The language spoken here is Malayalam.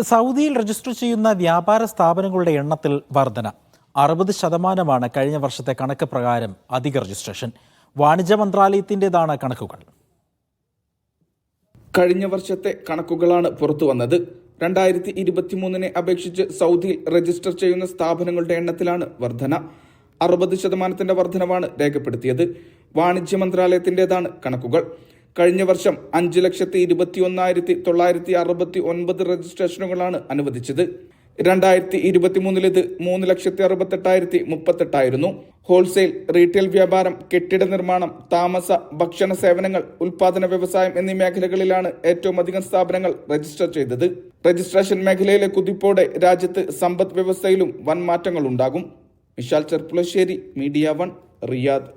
സൗദിയിൽ രജിസ്റ്റർ ചെയ്യുന്ന വ്യാപാര സ്ഥാപനങ്ങളുടെ എണ്ണത്തിൽ വർധന. അറുപത് ശതമാനമാണ് കഴിഞ്ഞ വർഷത്തെ കണക്ക് പ്രകാരം അധിക രജിസ്ട്രേഷൻ വാണിജ്യ മന്ത്രാലയത്തിന്റെതാണ് കണക്കുകൾ. കഴിഞ്ഞ വർഷത്തെ കണക്കുകളാണ് പുറത്തു വന്നത്. രണ്ടായിരത്തി ഇരുപത്തിമൂന്നിനെ അപേക്ഷിച്ച് സൗദിയിൽ രജിസ്റ്റർ ചെയ്യുന്ന സ്ഥാപനങ്ങളുടെ എണ്ണത്തിലാണ് വർധന. അറുപത് ശതമാനത്തിന്റെ വർധനവാണ് രേഖപ്പെടുത്തിയത്. വാണിജ്യ മന്ത്രാലയത്തിന്റെതാണ് കണക്കുകൾ. കഴിഞ്ഞ വർഷം അഞ്ച് ലക്ഷത്തി ഇരുപത്തി ഒന്നായിരത്തി തൊള്ളായിരത്തി അറുപത്തി ഒൻപത് രജിസ്ട്രേഷനുകളാണ് അനുവദിച്ചത്. രണ്ടായിരത്തി ഇരുപത്തിമൂന്നിലിത് മൂന്ന് ലക്ഷത്തി അറുപത്തെട്ടായിരത്തി മുപ്പത്തെട്ടായിരുന്നു. ഹോൾസെയിൽ റീറ്റെയിൽ വ്യാപാരം കെട്ടിട നിർമ്മാണം താമസ ഭക്ഷണ സേവനങ്ങൾ ഉൽപാദന വ്യവസായം എന്നീ മേഖലകളിലാണ് ഏറ്റവും അധികം സ്ഥാപനങ്ങൾ രജിസ്റ്റർ ചെയ്തത്. രജിസ്ട്രേഷൻ മേഖലയിലെ കുതിപ്പോടെ രാജ്യത്ത് സമ്പദ് വ്യവസ്ഥയിലും വൻ മാറ്റങ്ങൾ ഉണ്ടാകും Vishal Cherpulassery media one Riyadh.